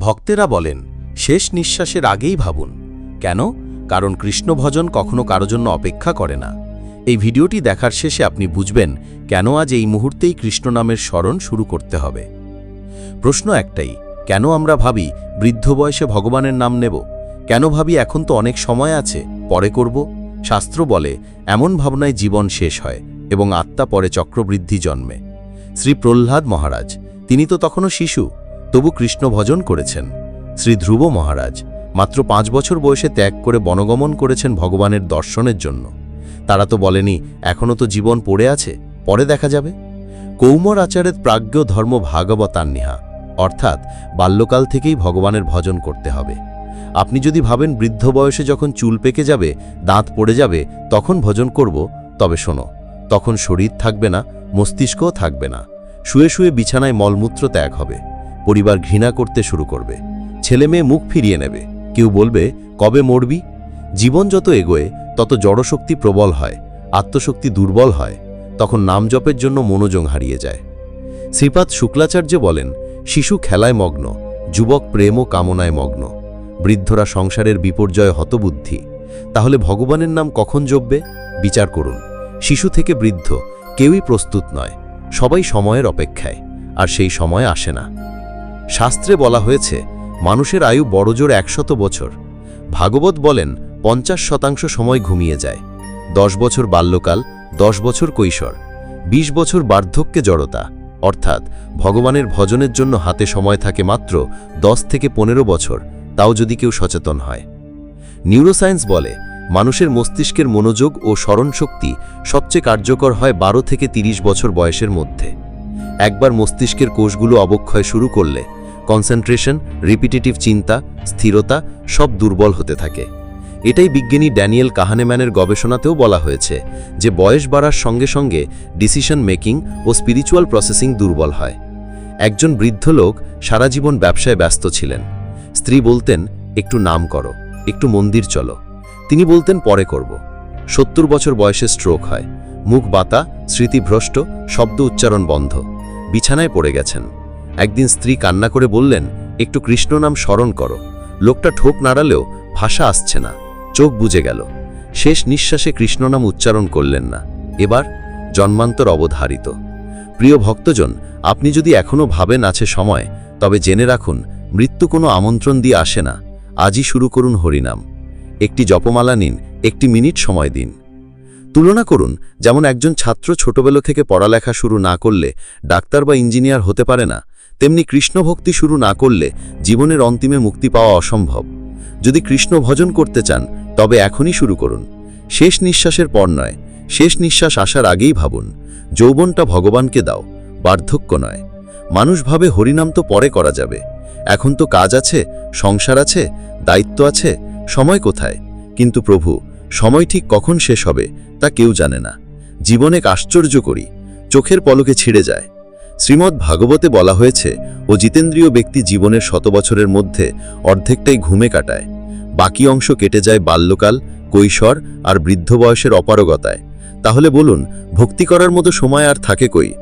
ভক্তেরা বলেন, শেষ নিঃশ্বাসের আগেই ভাবুন। কেন? কারণ কৃষ্ণ ভজন কখনো কারও জন্য অপেক্ষা করে না। এই ভিডিওটি দেখার শেষে আপনি বুঝবেন কেন আজ এই মুহূর্তেই কৃষ্ণ নামের স্মরণ শুরু করতে হবে। প্রশ্ন একটাই, কেন আমরা ভাবি বৃদ্ধ বয়সে ভগবানের নাম নেব? কেন ভাবি এখন তো অনেক সময় আছে, পরে করব? শাস্ত্র বলে, এমন ভাবনায় জীবন শেষ হয় এবং আত্মা পরে চক্রবৃদ্ধি জন্মে। শ্রী প্রহ্লাদ মহারাজ, তিনি তো তখনও শিশু। তবু কৃষ্ণ ভজন করেছেন। শ্রী ধ্রুব মহারাজ মাত্র পাঁচ বছর বয়সে ত্যাগ করে বনগমন করেছেন ভগবানের দর্শনের জন্য। তারা তো বলেনি এখনও তো জীবন পড়ে আছে, পরে দেখা যাবে। কৌমর আচারের প্রাজ্ঞ ধর্ম ভাগবতান্নিহা অর্থাৎ বাল্যকাল থেকেই ভগবানের ভজন করতে হবে। আপনি যদি ভাবেন বৃদ্ধ বয়সে যখন চুল পেকে যাবে, দাঁত পড়ে যাবে, তখন ভজন করব, তবে শোনো, তখন শরীর থাকবে না, মস্তিষ্কও থাকবে না, শুয়ে শুয়ে বিছানায় মলমূত্র ত্যাগ হবে। পরিবার ঘৃণা করতে শুরু করবে। ছেলে মেয়ে মুখ ফিরিয়ে নেবে। কেউ বলবে, কবে মরবি? জীবন যত এগোয়, তত জড়শক্তি প্রবল হয়, আত্মশক্তি দুর্বল হয়, তখন নাম জপের জন্য মনোযোগ হারিয়ে যায়। শ্রীপাদ শুক্লাচার্য বলেন, শিশু খেলায় মগ্ন, যুবক প্রেম ও কামনায় মগ্ন। বৃদ্ধরা সংসারের বিপর্যয় হতবুদ্ধি। তাহলে ভগবানের নাম কখন জপবে? বিচার করুন। শিশু থেকে বৃদ্ধ কেউই প্রস্তুত নয়। সবাই সময়ের অপেক্ষায়, আর সেই সময় আসে না। শাস্ত্রে বলা হয়েছে, মানুষের আয়ু বড়জোর একশত বছর। ভাগবত বলেন, পঞ্চাশ শতাংশ সময় ঘুমিয়ে যায়। দশ বছর বাল্যকাল, দশ বছর কৈশোর ২০ বছর বার্ধক্যে জড়তা। অর্থাৎ, ভগবানের ভজনের জন্য হাতে সময় থাকে মাত্র দশ থেকে পনেরো বছর, তাও যদি কেউ সচেতন হয়। নিউরোসায়েন্স বলে, মানুষের মস্তিষ্কের মনোযোগ ও স্মরণশক্তি সবচেয়ে কার্যকর হয় বারো থেকে ৩০ বছর বয়সের মধ্যে। একবার মস্তিষ্কের কোষগুলো অবক্ষয় শুরু করলে কনসেন্ট্রেশন রিপিটেটিভ চিন্তা, স্থিরতা সব দুর্বল হতে থাকে। এটাই বিজ্ঞানী ড্যানিয়েল কাহানেম্যানের গবেষণাতেও বলা হয়েছে যে বয়স বাড়ার সঙ্গে সঙ্গে ডিসিশন মেকিং ও স্পিরিচুয়াল প্রসেসিং দুর্বল হয়। একজন বৃদ্ধ লোক সারা জীবন ব্যবসায় ব্যস্ত ছিলেন। স্ত্রী বলতেন, একটু নাম করো, একটু মন্দির চলো। তিনি বলতেন, পরে করব। সত্তর বছর বয়সে স্ট্রোক হয়। মুখ বাতা, স্মৃতিভ্রষ্ট, শব্দ উচ্চারণ বন্ধ। বিছানায় পড়ে গেছেন। একদিন স্ত্রী কান্না করে বললেন, একটু কৃষ্ণ নাম স্মরণ করো। লোকটা ঠোক নাড়ালেও ভাষা আসছে না। চোখ বুজে গেল। শেষ নিঃশ্বাসে কৃষ্ণ নাম উচ্চারণ করলেন না। এবার জন্মান্তর অবধারিত। প্রিয় ভক্তজন, আপনি যদি এখনও ভাবেন আছে সময়, তবে জেনে রাখুন, মৃত্যু কোনো আমন্ত্রণ দিয়ে আসে না। আজই শুরু করুন হরিনাম। একটি জপমালা নিন, একটি মিনিট সময় দিন। তুলনা করুন, যেমন একজন ছাত্র ছোটবেলা থেকে পড়ালেখা শুরু না করলে ডাক্তার বা ইঞ্জিনিয়ার হতে পারে না তেমনি কৃষ্ণভক্তি শুরু না করলে জীবনের অন্তিমে মুক্তি পাওয়া অসম্ভব। যদি কৃষ্ণ ভজন করতে চান, তবে এখনই শুরু করুন। শেষ নিঃশ্বাসের পর নয়, শেষ নিঃশ্বাস আসার আগেই ভাবুন, যৌবনটা ভগবানকে দাও, বার্ধক্য নয়। মানুষ ভাবে হরিনাম তো পরে করা যাবে। এখন তো কাজ আছে, সংসার আছে, দায়িত্ব আছে, সময় কোথায়? কিন্তু প্রভু, সময় ঠিক কখন শেষ হবে তা কেউ জানে না। জীবনে আশ্চর্য করি, চোখের পলকে ছিঁড়ে যায়। শ্রীমদ্ ভাগবতে বলা হয়েছে, ও জিতেন্দ্রীয় ব্যক্তি জীবনের শত বছরের মধ্যে অর্ধেকটাই ঘুমে কাটায়। বাকি অংশ কেটে যায় বাল্যকাল, কৈশোর আর বৃদ্ধ বয়সের অপারগতায়। তাহলে বলুন, ভক্তি করার মতো সময় আর থাকে কই?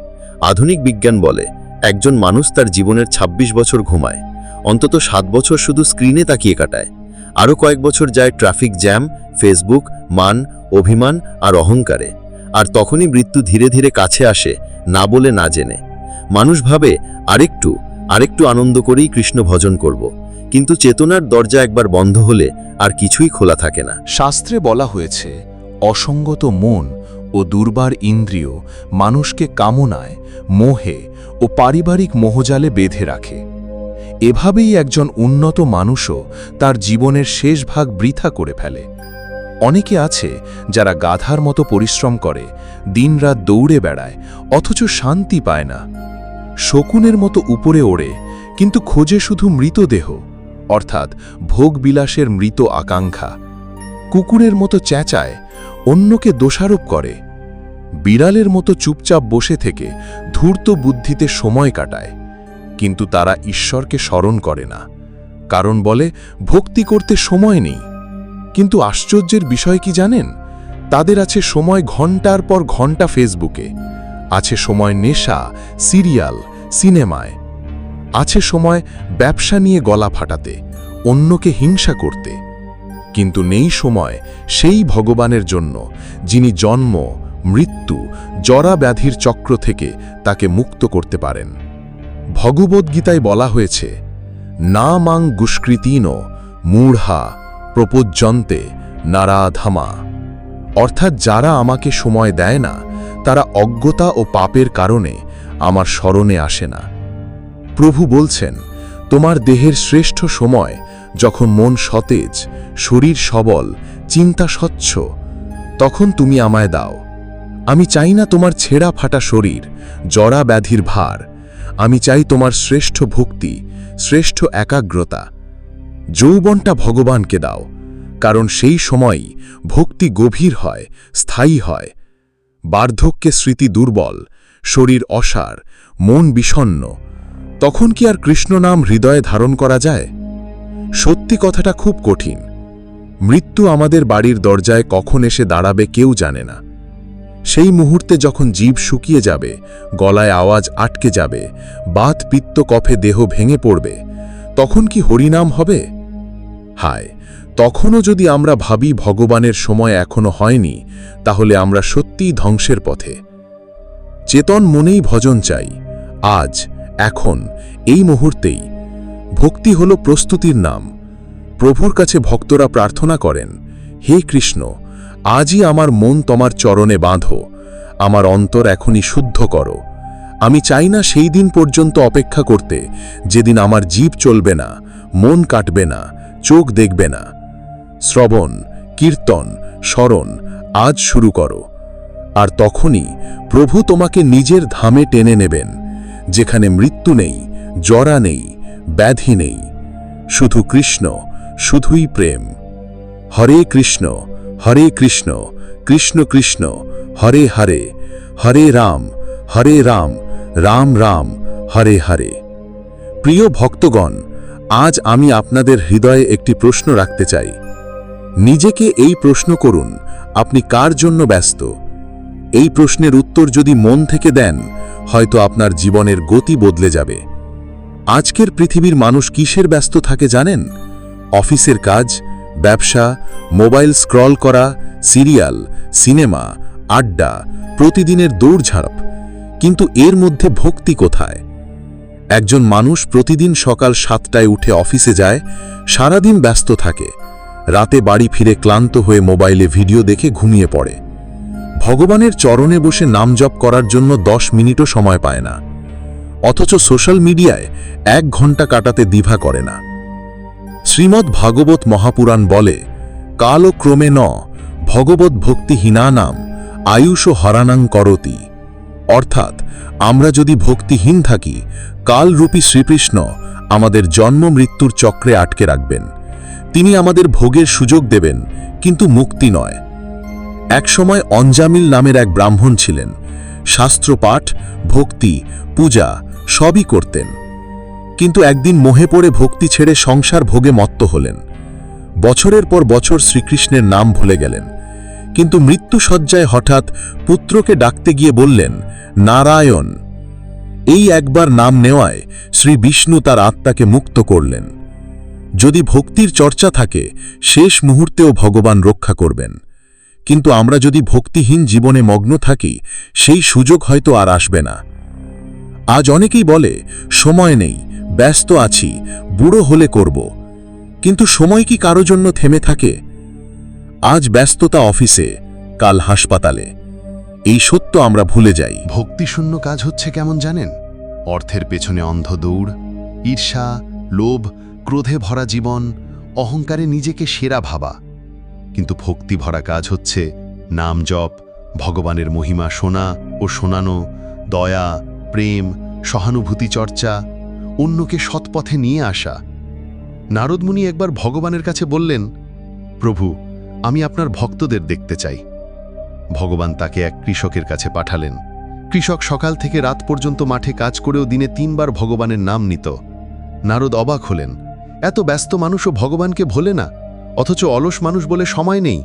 আধুনিক বিজ্ঞান বলে, একজন মানুষ তার জীবনের ২৬ বছর ঘুমায়। অন্তত সাত বছর শুধু স্ক্রিনে তাকিয়ে কাটায়। আরও কয়েক বছর যায় ট্রাফিক জ্যাম, ফেসবুক, মান, অভিমান আর অহংকারে। আর তখনই মৃত্যু ধীরে ধীরে কাছে আসে, না বলে না জেনে। মানুষ ভাবে, আরেকটু আরেকটু আনন্দ করেই কৃষ্ণ ভজন করব। কিন্তু চেতনার দরজা একবার বন্ধ হলে আর কিছুই খোলা থাকে না। শাস্ত্রে বলা হয়েছে, অসঙ্গত মন ও দুর্বার ইন্দ্রিয় মানুষকে কামনায়, মোহে ও পারিবারিক মোহজালে বেঁধে রাখে। এভাবেই একজন উন্নত মানুষও তার জীবনের শেষ ভাগ বৃথা করে ফেলে। অনেকে আছে যারা গাধার মতো পরিশ্রম করে, দিনরাত দৌড়ে বেড়ায়, অথচ শান্তি পায় না। শকুনের মতো উপরে ওড়ে, কিন্তু খোঁজে শুধু মৃতদেহ, অর্থাৎ ভোগবিলাসের মৃত আকাঙ্ক্ষা। কুকুরের মতো চেঁচায়, অন্যকে দোষারোপ করে। বিড়ালের মতো চুপচাপ বসে থেকে ধূর্ত বুদ্ধিতে সময় কাটায়, কিন্তু তারা ঈশ্বরকে স্মরণ করে না। কারণ বলে, ভক্তি করতে সময় নেই। কিন্তু আশ্চর্যের বিষয় কি জানেন? তাদের আছে সময় ঘণ্টার পর ঘণ্টা ফেসবুকে। আছে সময় নেশা, সিরিয়াল, সিনেমায়। আছে সময় ব্যবসা নিয়ে গলা ফাটাতে, অন্যকে হিংসা করতে। কিন্তু নেই সময় সেই ভগবানের জন্য, যিনি জন্ম, মৃত্যু, জরা ব্যাধির চক্র থেকে তাকে মুক্ত করতে পারেন। ভগবদ্গীতায় বলা হয়েছে না মাং গুষ্কৃতীন মূঢ়া প্রপোজ্যন্তে নারাধামা। অর্থাৎ যারা আমাকে সময় দেয় না তারা অজ্ঞতা ও পাপের কারণে আমার স্মরণে আসে না। প্রভু বলছেন, তোমার দেহের শ্রেষ্ঠ সময় যখন মন সতেজ, শরীর সবল, চিন্তা স্বচ্ছ, তখন তুমি আমায় দাও। আমি চাই না তোমার ছেঁড়া ফাটা শরীর, জরা ব্যাধির ভার। আমি চাই তোমার শ্রেষ্ঠ ভক্তি, শ্রেষ্ঠ একাগ্রতা। যৌবনটা ভগবানকে দাও, কারণ সেই সময়ই ভক্তি গভীর হয়, স্থায়ী হয় বার্ধক্যে স্মৃতি দুর্বল, শরীর অসার, মন বিষণ্ন তখন কি আর কৃষ্ণ নাম হৃদয়ে ধারণ করা যায়? সত্যি কথাটা খুব কঠিন। মৃত্যু আমাদের বাড়ির দরজায় কখন এসে দাঁড়াবে কেউ জানে না। সেই মুহূর্তে যখন জীব শুকিয়ে যাবে, গলায় আওয়াজ আটকে যাবে, বাত পিত্ত কফে দেহ ভেঙে পড়বে, তখন কি হরিনাম হবে? হায়! তখনও যদি আমরা ভাবি ভগবানের সময় এখনও হয়নি, তাহলে আমরা সত্যিই ধ্বংসের পথে। চেতন মনেই ভজন চাই, আজ, এখন, এই মুহূর্তেই। ভক্তি হল প্রস্তুতির নাম। প্রভুর কাছে ভক্তরা প্রার্থনা করেন, হে কৃষ্ণ, আজই আমার মন তোমার চরণে বাঁধো, আমার অন্তর এখনই শুদ্ধ করো। আমি চাই না সেই দিন পর্যন্ত অপেক্ষা করতে, যেদিন আমার জীব চলবে না, মন কাটবে না, চোখ দেখবে না। শ্রবণ, কীর্তন, স্মরণ আজ শুরু করো। আর তখনই প্রভু তোমাকে নিজের ধামে টেনে নেবেন, যেখানে মৃত্যু নেই, জরা নেই, ব্যাধি নেই। শুধু কৃষ্ণ, শুধুই প্রেম। হরে কৃষ্ণ হরে কৃষ্ণ কৃষ্ণ কৃষ্ণ, হরে হরে হরে রাম হরে রাম রাম রাম, হরে হরে। প্রিয় ভক্তগণ, আজ আমি আপনাদের হৃদয়ে একটি প্রশ্ন রাখতে চাই। নিজেকে এই প্রশ্ন করুন, আপনি কার জন্য ব্যস্ত? এই প্রশ্নের উত্তর যদি মন থেকে দেন, হয়তো আপনার জীবনের গতি বদলে যাবে। আজকের পৃথিবীর মানুষ কিসের ব্যস্ত থাকে জানেন? অফিসের কাজ, ব্যবসা, মোবাইল স্ক্রল করা, সিরিয়াল, সিনেমা, আড্ডা, প্রতিদিনের দৌড়ঝাঁপ। কিন্তু এর মধ্যে ভক্তি কোথায়? একজন মানুষ প্রতিদিন সকাল সাতটায় উঠে অফিসে যায়, সারাদিন ব্যস্ত থাকে। রাতে বাড়ি ফিরে ক্লান্ত হয়ে মোবাইলে ভিডিও দেখে ঘুমিয়ে পড়ে। ভগবানের চরণে বসে নাম জপ করার জন্য দশ মিনিটও সময় পায় না। অথচ সোশ্যাল মিডিয়ায় এক ঘণ্টা কাটাতে দ্বিধা করে না। শ্রীমদ্ ভাগবত মহাপুরাণ বলে কাল ও ক্রমে ন, ভগবত ভক্তিহীনা নাম আয়ুষ হরানাং করতি। অর্থাৎ, আমরা যদি ভক্তিহীন থাকি, কালরূপী শ্রীকৃষ্ণ আমাদের জন্ম মৃত্যুর চক্রে আটকে রাখবেন। তিনি আমাদের ভোগের সুযোগ দেবেন, কিন্তু মুক্তি নয়। একসময় অঞ্জামিল নামের এক ব্রাহ্মণ ছিলেন। শাস্ত্রপাঠ, ভক্তি, পূজা সবই করতেন। কিন্তু একদিন মোহে পড়ে ভক্তি ছেড়ে সংসার ভোগে মত্ত হলেন। বছরের পর বছর শ্রীকৃষ্ণের নাম ভুলে গেলেন। কিন্তু মৃত্যুসজ্জায় হঠাৎ পুত্রকে ডাকতে গিয়ে বললেন, নারায়ণ। এই একবার নাম নেওয়ায় শ্রী বিষ্ণু তার আত্মাকে মুক্ত করলেন। যদি ভক্তির চর্চা থাকে, শেষ মুহূর্তেও ভগবান রক্ষা করবেন। কিন্তু আমরা যদি ভক্তিহীন জীবনে মগ্ন থাকি, সেই সুযোগ হয়তো আর আসবে না। আজ অনেকেই বলে, সময় নেই, ব্যস্ত আছি, বুড়ো হলে করব। কিন্তু সময় কি কারও জন্য থেমে থাকে? আজ ব্যস্ততা অফিসে, কাল হাসপাতালে। এই সত্য আমরা ভুলে যাই। ভক্তিশূন্য কাজ হচ্ছে কেমন জানেন? অর্থের পেছনে অন্ধ দৌড় ঈর্ষা, লোভ ক্রোধে ভরা জীবন, অহংকারে নিজেকে সেরা ভাবা। কিন্তু ভক্তি ভরা কাজ হচ্ছে নাম জপ, ভগবানের মহিমা শোনা ও শোনানো, দয়া, প্রেম, সহানুভূতি চর্চা, অন্যকে সৎপথে নিয়ে আসা। নারদমুনি একবার ভগবানের কাছে বললেন, প্রভু, আমি আপনার ভক্তদের দেখতে চাই। ভগবান তাকে এক কৃষকের কাছে পাঠালেন। কৃষক সকাল থেকে রাত পর্যন্ত মাঠে কাজ করেও দিনে তিনবার ভগবানের নাম নিত। নারদ অবাক হলেন। এত ব্যস্ত মানুষও ভগবানকে ভোলে না, অথচ অলস মানুষ বলে সময় নেই।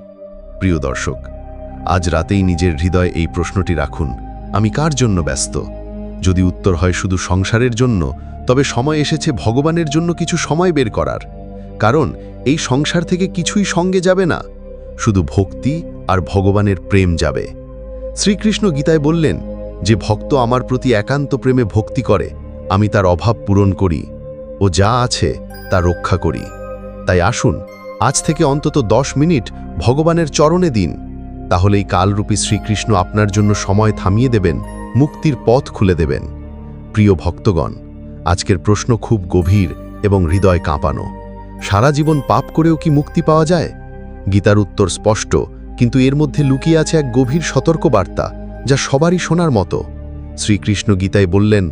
প্রিয় দর্শক, আজ রাতেই নিজের হৃদয়ে এই প্রশ্নটি রাখুন, আমি কার জন্য ব্যস্ত? যদি উত্তর হয় শুধু সংসারের জন্য, তবে সময় এসেছে ভগবানের জন্য কিছু সময় বের করার। কারণ এই সংসার থেকে কিছুই সঙ্গে যাবে না, শুধু ভক্তি আর ভগবানের প্রেম যাবে। শ্রীকৃষ্ণ গীতায় বললেন, যে ভক্ত আমার প্রতি একান্ত প্রেমে ভক্তি করে, আমি তার অভাব পূরণ করি। ও যা আছে তা রক্ষা করি। তাই আসুন, আজ থেকে অন্তত দশ মিনিট ভগবানের চরণে দিন। তাহলেই কালরূপী শ্রীকৃষ্ণ আপনার জন্য সময় থামিয়ে দেবেন, মুক্তির পথ খুলে দেবেন। প্রিয় ভক্তগণ, আজকের প্রশ্ন খুব গভীর এবং হৃদয় কাঁপানো। সারা জীবন পাপ করেও কি মুক্তি পাওয়া যায়? গীতার উত্তর স্পষ্ট, কিন্তু এর মধ্যে লুকিয়ে আছে এক গভীর সতর্কবার্তা, যা সবারই শোনার মতো। শ্রীকৃষ্ণ গীতায় বললেন,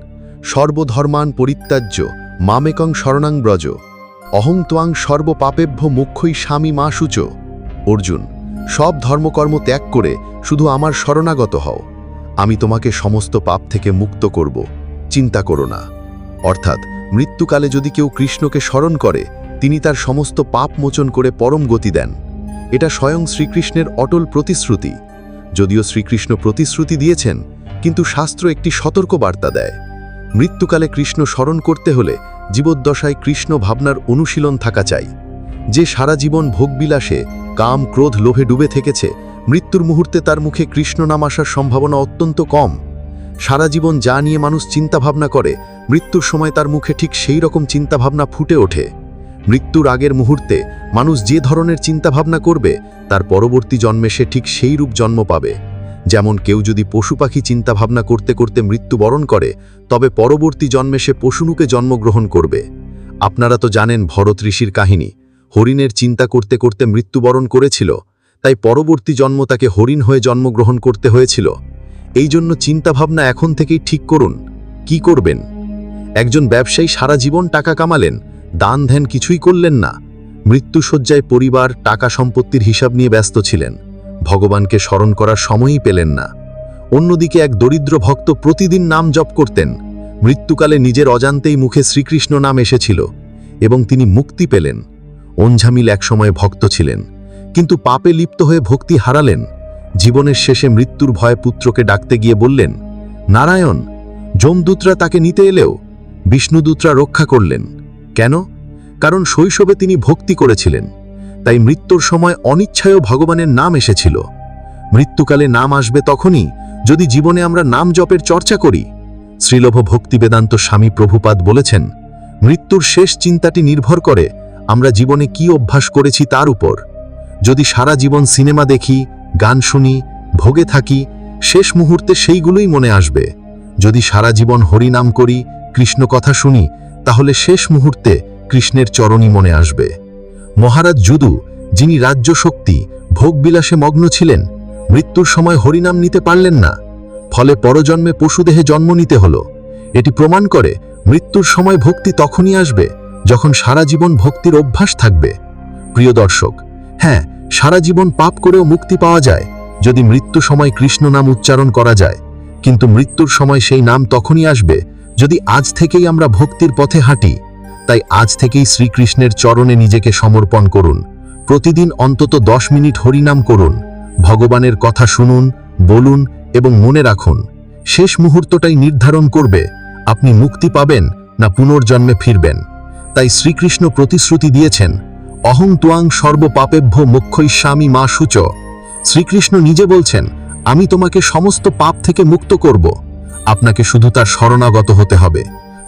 সর্বধর্মান পরিত্যাজ্য মামেকং শরণাং ব্রজ, অহং তোয়াং সর্বপাপেভ্য মুখ্যই স্বামী মা সূচ। অর্জুন, সব ধর্মকর্ম ত্যাগ করে শুধু আমার শরণাগত হও। আমি তোমাকে সমস্ত পাপ থেকে মুক্ত করব। চিন্তা করো না। অর্থাৎ মৃত্যুকালে যদি কেউ কৃষ্ণকে স্মরণ করে, তিনি তার সমস্ত পাপ মোচন করে পরম গতি দেন। এটা স্বয়ং শ্রীকৃষ্ণের অটল প্রতিশ্রুতি। যদিও শ্রীকৃষ্ণ প্রতিশ্রুতি দিয়েছেন, কিন্তু শাস্ত্র একটি সতর্ক বার্তা দেয়। মৃত্যুকালে কৃষ্ণ স্মরণ করতে হলে জীবদ্দশায় কৃষ্ণ ভাবনার অনুশীলন থাকা চাই। যে সারা জীবন ভোগবিলাসে, কাম, ক্রোধ, লোভে ডুবে থেকেছে, মৃত্যুর মুহূর্তে তার মুখে কৃষ্ণ নাম আসার সম্ভাবনা অত্যন্ত কম। সারা জীবন যা নিয়ে মানুষ চিন্তাভাবনা করে, মৃত্যুর সময় তার মুখে ঠিক সেই রকম চিন্তাভাবনা ফুটে ওঠে। মৃত্যুর আগের মুহূর্তে মানুষ যে ধরনের চিন্তাভাবনা করবে, তার পরবর্তী জন্মে সে ঠিক সেই রূপ জন্ম পাবে। যেমন কেউ যদি পশু পাখি চিন্তাভাবনা করতে করতে মৃত্যুবরণ করে, তবে পরবর্তী জন্মে সে পশুনুকে জন্মগ্রহণ করবে। আপনারা তো জানেন ভরত ঋষির কাহিনী, হরিণের চিন্তা করতে করতে মৃত্যুবরণ করেছিল, তাই পরবর্তী জন্ম তাকে হরিণ হয়ে জন্মগ্রহণ করতে হয়েছিল। এই জন্য চিন্তাভাবনা এখন থেকেই ঠিক করুন, কি করবেন? একজন ব্যবসায়ী সারা জীবন টাকা কামালেন দান ধ্যান কিছুই করলেন না। মৃত্যুসজ্জায় পরিবার টাকা সম্পত্তির হিসাব নিয়ে ব্যস্ত ছিলেন। ভগবানকে স্মরণ করার সময়ই পেলেন না। অন্যদিকে এক দরিদ্র ভক্ত প্রতিদিন নাম জপ করতেন। মৃত্যুকালে নিজের অজান্তেই মুখে শ্রীকৃষ্ণ নাম এসেছিল এবং তিনি মুক্তি পেলেন। অঞ্ঝামিল একসময় ভক্ত ছিলেন, কিন্তু পাপে লিপ্ত হয়ে ভক্তি হারালেন। জীবনের শেষে মৃত্যুর ভয়ে পুত্রকে ডাকতে গিয়ে বললেন, নারায়ণ, যমদূতরা তাকে নিতে এলেও বিষ্ণুদূতরা রক্ষা করলেন। কেন? কারণ শৈশবে তিনি ভক্তি করেছিলেন। তাই মৃত্যুর সময় অনিচ্ছায়ও ভগবানের নাম এসেছিল। মৃত্যুকালে নাম আসবে তখনই যদি জীবনে আমরা নাম জপের চর্চা করি। শ্রীলভ ভক্তি বেদান্ত স্বামী প্রভুপাদ বলেছেন, মৃত্যুর শেষ চিন্তাটি নির্ভর করে আমরা জীবনে কি অভ্যাস করেছি তার উপর। যদি সারা জীবন সিনেমা দেখি, গান শুনি, ভোগে থাকি, শেষ মুহূর্তে সেইগুলোই মনে আসবে। যদি সারা জীবন হরিনাম করি, কৃষ্ণ কথা শুনি, তাহলে শেষ মুহূর্তে কৃষ্ণের চরণই মনে আসবে। মহারাজ যদু, যিনি রাজ্য শক্তি, ভোগবিলাসে মগ্ন ছিলেন, মৃত্যুর সময় হরিনাম নিতে পারলেন না। ফলে পরজন্মে পশুদেহে জন্ম নিতে হলো। এটি প্রমাণ করে মৃত্যুর সময় ভক্তি তখনই আসবে, যখন সারা জীবন ভক্তির অভ্যাস থাকবে। প্রিয় দর্শক হ্যাঁ সারা জীবন পাপ করেও মুক্তি পাওয়া যায়, যদি মৃত্যু সময় কৃষ্ণ নাম উচ্চারণ করা যায়। কিন্তু মৃত্যুর সময় সেই নাম তখনই আসবে, যদি আজ থেকেই আমরা ভক্তির পথে হাঁটি। তাই আজ থেকেই শ্রীকৃষ্ণের চরণে নিজেকে সমর্পণ করুন। প্রতিদিন অন্তত দশ মিনিট হরিনাম করুন। ভগবানের কথা শুনুন, বলুন এবং মনে রাখুন। শেষ মুহূর্তটাই নির্ধারণ করবে, আপনি মুক্তি পাবেন না পুনর্জন্মে ফিরবেন। তাই শ্রীকৃষ্ণ প্রতিশ্রুতি দিয়েছেন, অহং তুয়াং সর্বপাপেভ্য মুখ্যৈস্বামী মা সূচ। শ্রীকৃষ্ণ নিজে বলছেন, আমি তোমাকে সমস্ত পাপ থেকে মুক্ত করব। আপনাকে শুধু তার শরণাগত হতে হবে।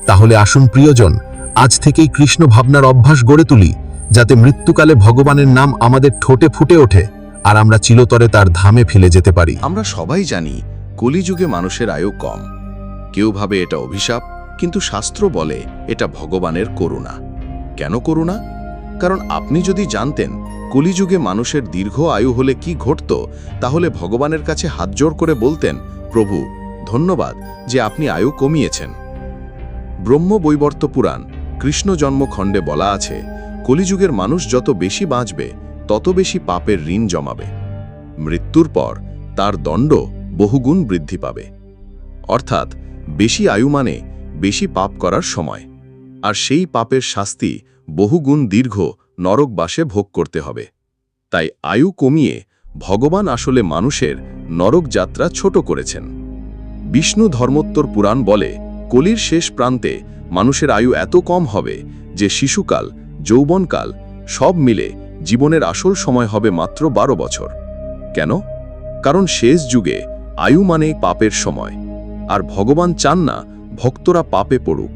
তাহলে আসুন প্রিয়জন আজ থেকেই কৃষ্ণ ভাবনার অভ্যাস গড়ে তুলি, যাতে মৃত্যুকালে ভগবানের নাম আমাদের ঠোঁটে ফুটে ওঠে আর আমরা চিলতরে তার ধামে ফেলে যেতে পারি। আমরা সবাই জানি কলিযুগে মানুষের আয়ু কম। কেউ ভাবে এটা অভিশাপ, কিন্তু শাস্ত্র বলে এটা ভগবানের করুণা। কেন করুণা? কারণ আপনি যদি জানতেন কলিযুগে মানুষের দীর্ঘ আয়ু হলে কি ঘটত, তাহলে ভগবানের কাছে হাত জোর করে বলতেন, প্রভু, ধন্যবাদ যে আপনি আয়ু কমিয়েছেন। ব্রহ্ম বৈবর্ত পুরাণ কৃষ্ণ জন্মখণ্ডে বলা আছে, কলিযুগের মানুষ যত বেশি বাঁচবে, তত বেশি পাপের ঋণ জমাবে। মৃত্যুর পর তার দণ্ড বহুগুণ বৃদ্ধি পাবে। অর্থাৎ বেশি আয়ু মানে বেশি পাপ করার সময়। আর সেই পাপের শাস্তি বহুগুণ দীর্ঘ নরকবাসে ভোগ করতে হবে। তাই আয়ু কমিয়ে ভগবান আসলে মানুষের নরক যাত্রা ছোট করেছেন। বিষ্ণু ধর্মোত্তর পুরাণ বলে, কলির শেষ প্রান্তে মানুষের আয়ু এত কম হবে যে শিশুকাল, যৌবনকাল সব মিলে জীবনের আসল সময় হবে মাত্র বারো বছর। কেন? কারণ শেষ যুগে আয়ু মানে পাপের সময়, আর ভগবান চান না ভক্তরা পাপে পড়ুক।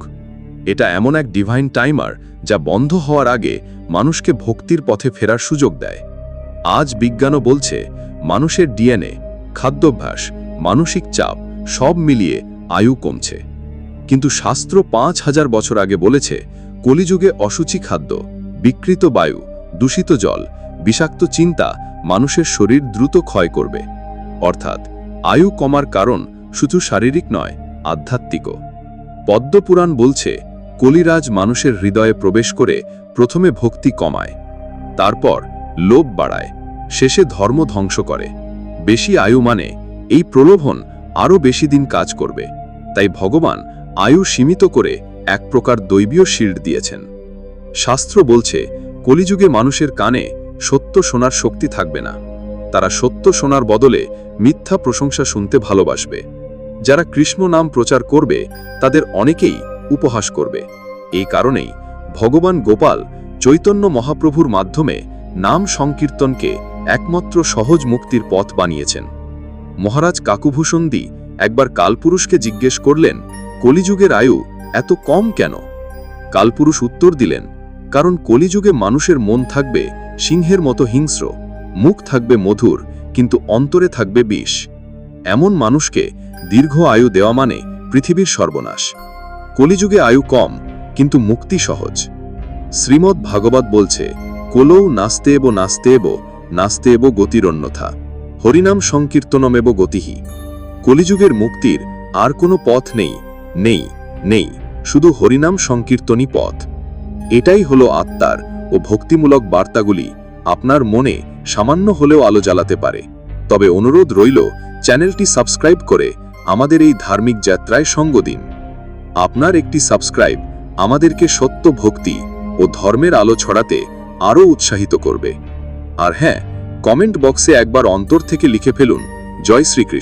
এটা এমন এক ডিভাইন টাইমার যা বন্ধ হওয়ার আগে মানুষকে ভক্তির পথে ফেরার সুযোগ দেয়। আজ বিজ্ঞানও বলছে, মানুষের ডিএনএ খাদ্যাভ্যাস, মানসিক চাপ সব মিলিয়ে আয়ু কমছে। কিন্তু শাস্ত্র পাঁচ হাজার বছর আগে বলেছে, কলিযুগে অসুচি খাদ্য, বিকৃত বায়ু, দূষিত জল, বিষাক্ত চিন্তা মানুষের শরীর দ্রুত ক্ষয় করবে। অর্থাৎ, আয়ু কমার কারণ শুধু শারীরিক নয়, আধ্যাত্মিকও। পদ্মপুরাণ বলছে, কলিরাজ মানুষের হৃদয়ে প্রবেশ করে প্রথমে ভক্তি কমায়, তারপর লোভ বাড়ায়, শেষে ধর্ম ধ্বংস করে। বেশি আয়ু মানে এই প্রলোভন আরও বেশি দিন কাজ করবে। তাই ভগবান আয়ু সীমিত করে এক প্রকার দৈবীয় শিল্ড দিয়েছেন। শাস্ত্র বলছে, কলিযুগে মানুষের কানে সত্য শোনার শক্তি থাকবে না। তারা সত্য শোনার বদলে মিথ্যা প্রশংসা শুনতে ভালোবাসবে। যারা কৃষ্ণ নাম প্রচার করবে, তাদের অনেকেই উপহাস করবে। এই কারণেই ভগবান গোপাল চৈতন্য মহাপ্রভুর মাধ্যমে নাম সংকীর্তনকে একমাত্র সহজ মুক্তির পথ বানিয়েছেন। মহারাজ কাকুভূষণদি একবার কালপুরুষকে জিজ্ঞেস করলেন কলিযুগের আয়ু এত কম কেন? কালপুরুষ উত্তর দিলেন, কারণ কলিযুগে মানুষের মন থাকবে সিংহের মতো হিংস্র, মুখ থাকবে মধুর, কিন্তু অন্তরে থাকবে বিষ। এমন মানুষকে দীর্ঘ আয়ু দেওয়া মানে পৃথিবীর সর্বনাশ। কলিযুগে আয়ু কম, কিন্তু মুক্তি সহজ। শ্রীমদ্ ভাগবত বলছে, কোলৌ নাস্তে এব নাস্তে এব নাস্তে এব গতিরন্যথা হরিনাম সংকীর্তনমেব গতিহী। কলিযুগের মুক্তির আর কোনো পথ নেই। নেই নেই, শুধু হরিনাম সংকীর্তনী পথ। এটাই হলো আত্মার ও ভক্তিমূলক বার্তাগুলি আপনার মনে সামান্য হলেও আলো জ্বালাতে পারে। তবে অনুরোধ রইল, চ্যানেলটি সাবস্ক্রাইব করে আমাদের এই ধার্মিক যাত্রায় সঙ্গ দিন। আপনার একটি সাবস্ক্রাইব আমাদেরকে সত্য ভক্তি ও ধর্মের আলো ছড়াতে আরও উৎসাহিত করবে। আর হ্যাঁ কমেন্ট বক্সে একবার অন্তর থেকে লিখে ফেলুন, জয় শ্রীকৃষ্ণ।